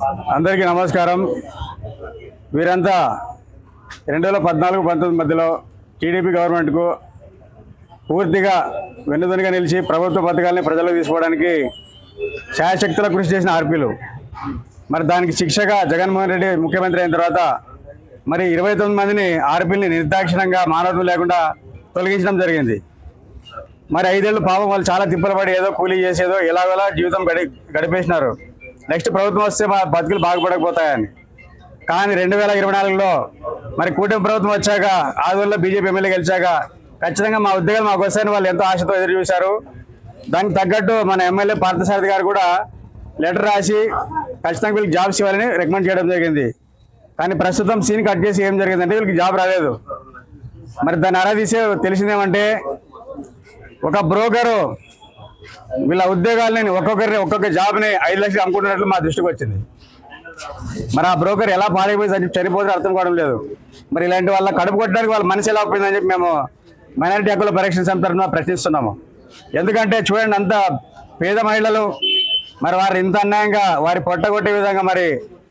అందరికీ నమస్కారం. వీరంతా రెండు వేల పద్నాలుగు పంతొమ్మిది మధ్యలో టీడీపీ గవర్నమెంట్కు పూర్తిగా వెన్నుదనుగా నిలిచి ప్రభుత్వ పథకాలని ప్రజలకు తీసుకోవడానికి శాయశక్తుల కృషి చేసిన ఆర్పీలు. మరి దానికి శిక్షగా జగన్మోహన్ రెడ్డి ముఖ్యమంత్రి అయిన తర్వాత మరి ఇరవై తొమ్మిది మందిని ఆర్పీల్ని నిర్దాక్షిణంగా మానవత్వం లేకుండా తొలగించడం జరిగింది. మరి ఐదేళ్ళు పాపం వాళ్ళు చాలా తిప్పలు పడి ఏదో కూలీ చేసేదో ఎలాగోలా జీవితం గడి గడిపేసినారు. నెక్స్ట్ ప్రభుత్వం వస్తే మా బతుకులు బాగుపడకపోతాయని. కానీ రెండు వేల ఇరవై నాలుగులో మరి కూటమి ప్రభుత్వం వచ్చాక ఆదివారంలో బీజేపీ ఎమ్మెల్యే గెలిచాక ఖచ్చితంగా మా ఉద్యోగాలు మాకు వస్తాయని వాళ్ళు ఎంతో ఆశతో ఎదురు చూశారు. దానికి తగ్గట్టు మన ఎమ్మెల్యే పార్థసారథి గారు కూడా లెటర్ రాసి ఖచ్చితంగా వీళ్ళకి జాబ్స్ ఇవ్వాలని రికమెండ్ చేయడం జరిగింది. కానీ ప్రస్తుతం సీన్ కట్ చేసి ఏం జరిగిందంటే వీళ్ళకి జాబ్ రాలేదు. మరి దాన్ని అరాదీసే తెలిసిందేమంటే ఒక బ్రోకరు వీళ్ళ ఉద్యోగాలని ఒక్కొక్కరిని ఒక్కొక్క జాబ్ని ఐదు లక్షలు అమ్ముకుంటున్నట్లు మా దృష్టికి వచ్చింది. మరి ఆ బ్రోకర్ ఎలా పాడైపోయి చనిపోతే అర్థం కావడం లేదు. మరి ఇలాంటి వాళ్ళ కడుపు కొట్టడానికి వాళ్ళ మనసు ఎలా పోయిందని చెప్పి మేము మైనారిటీ హక్కుల పరీక్ష సమితి ప్రశ్నిస్తున్నాము. ఎందుకంటే చూడండి అంత పేద మహిళలు మరి వారు ఇంత అన్యాయంగా వారి పొట్టగొట్టే విధంగా మరి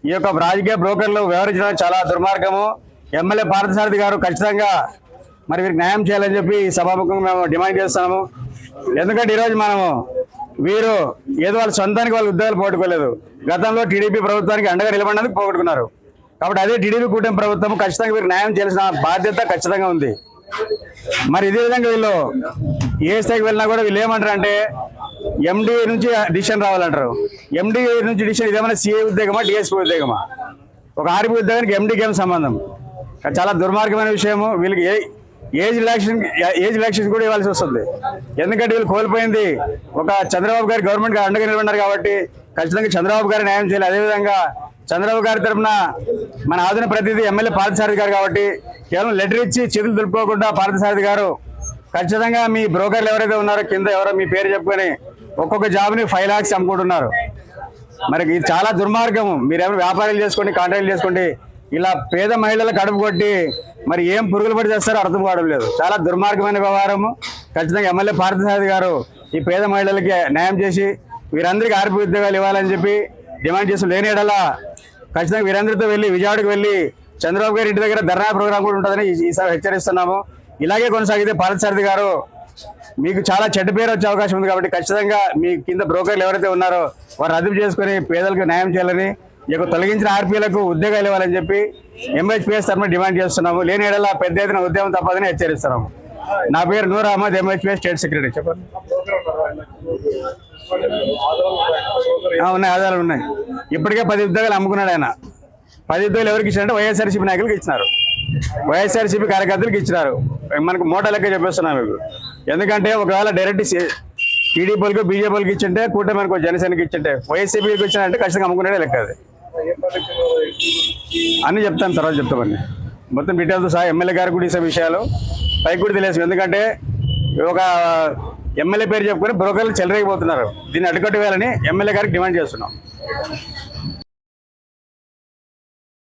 ఈ యొక్క రాజకీయ బ్రోకర్లు వ్యవహరించడం చాలా దుర్మార్గము. ఎమ్మెల్యే పార్థసారథి గారు ఖచ్చితంగా మరి వీరికి న్యాయం చేయాలని చెప్పి సభాముఖంగా మేము డిమాండ్ చేస్తున్నాము. ఎందుకంటే ఈరోజు మనము వీరు ఏదో వాళ్ళ సొంతానికి వాళ్ళు ఉద్యోగాలు పోగొట్టుకోలేదు. గతంలో టీడీపీ ప్రభుత్వానికి అండగా నిలబడినందుకు పోగొట్టుకున్నారు. కాబట్టి అదే టీడీపీ కూటమి ప్రభుత్వం ఖచ్చితంగా వీరికి న్యాయం చేయాల్సిన బాధ్యత ఖచ్చితంగా ఉంది. మరి ఇదే విధంగా వీళ్ళు ఏ స్థాయికి వెళ్ళినా కూడా వీళ్ళు ఏమంటారు అంటే ఎండి నుంచి డిసిషన్ రావాలంటారు. ఎండి నుంచి డిసిషన్ ఇదేమైనా సిఏ ఉద్యోగమా డిఎస్పీ ఉద్యోగమా? ఒక ఆర్పీ ఉద్యోగానికి ఎండికి ఏం సంబంధం? చాలా దుర్మార్గమైన విషయము. వీళ్ళకి ఏ ఏజ్ రిలాక్షన్ ఏజ్ రిలాక్షన్ కూడా ఇవ్వాల్సి వస్తుంది. ఎందుకంటే వీళ్ళు కోల్పోయింది ఒక చంద్రబాబు గారి గవర్నమెంట్ గారు అండగా నిలబడినారు కాబట్టి ఖచ్చితంగా చంద్రబాబు గారి న్యాయం చేయాలి. అదేవిధంగా చంద్రబాబు గారి తరఫున మన ఆధునిక ప్రతినిధి ఎమ్మెల్యే పార్థసారథి గారు కాబట్టి కేవలం లెటర్ ఇచ్చి చేతులు దులుపుకోకుండా పార్థసారథి గారు ఖచ్చితంగా మీ బ్రోకర్లు ఎవరైతే ఉన్నారో కింద ఎవరో మీ పేరు చెప్పుకొని ఒక్కొక్క జాబ్ని ఫైవ్ లాక్స్ అమ్ముకుంటున్నారు. మరి ఇది చాలా దుర్మార్గము. మీరేమైనా వ్యాపారాలు చేసుకోండి కాంట్రాక్ట్లు చేసుకోండి ఇలా పేద మహిళలు కడుపు కొట్టి మరి ఏం పురుగులు పడి చేస్తారో అర్థం కావడం లేదు. చాలా దుర్మార్గమైన వ్యవహారము. ఖచ్చితంగా ఎమ్మెల్యే పార్థసారథి గారు ఈ పేద మహిళలకి న్యాయం చేసి వీరందరికీ ఆర్పి ఉద్యోగాలు ఇవ్వాలని చెప్పి డిమాండ్ చేసి లేని ఖచ్చితంగా వీరందరితో వెళ్ళి విజయవాడకు వెళ్ళి చంద్రబాబు గారి ఇంటి దగ్గర ధర్నా ప్రోగ్రాం కూడా ఉంటుందని ఈ- ఈసారి హెచ్చరిస్తున్నాము. ఇలాగే కొనసాగితే పార్థసారథి గారు మీకు చాలా చెడ్డ పేరు వచ్చే అవకాశం ఉంది కాబట్టి ఖచ్చితంగా మీ కింద బ్రోకర్లు ఎవరైతే ఉన్నారో వారు అదుపు చేసుకుని పేదలకు న్యాయం చేయాలని ఈ తొలగించిన ఆర్పీలకు ఉద్యోగాలు ఇవ్వాలని చెప్పి ఎంహెచ్పిఎస్ తరఫున డిమాండ్ చేస్తున్నాము. లేని ఏడల పెద్ద ఎత్తున ఉద్యమం తప్పదని హెచ్చరిస్తున్నాము. నా పేరు Noor Ahmed M H P S state secretary. చెప్పండి. ఉన్నాయి ఆధారాలు ఉన్నాయి. ఇప్పటికే పది ఉద్యోగాలు అమ్ముకున్నాడు ఆయన. పది ఉద్యోగాలు ఎవరికి ఇచ్చారంటే వైఎస్ఆర్సీపీ నాయకులకు ఇచ్చినారు. వైఎస్ఆర్సీపీ కార్యకర్తలకు ఇచ్చినారు. మనకు మూట లెక్క చెప్పేస్తున్నాం మీకు. ఎందుకంటే ఒకవేళ డైరెక్ట్ టీడీపీలకు బీజేపీలకు ఇచ్చింటే కూటమికి జనసేనకి ఇచ్చింటే వైసీపీకి ఇచ్చారంటే ఖచ్చితంగా అమ్ముకునే లెక్క అది. అన్ని చెప్తాను తర్వాత చెప్తామండి మొత్తం డీటెయిల్తో సహా ఎమ్మెల్యే గారికి కూడా ఇసే విషయాలు. పైకి కూడా తెలియదు. ఎందుకంటే ఒక ఎమ్మెల్యే పేరు చెప్పుకొని బ్రోకర్లు చెలరేగిపోతున్నారు. దీన్ని అడ్డుకట్టు వేయాలని ఎమ్మెల్యే గారికి డిమాండ్ చేస్తున్నాం.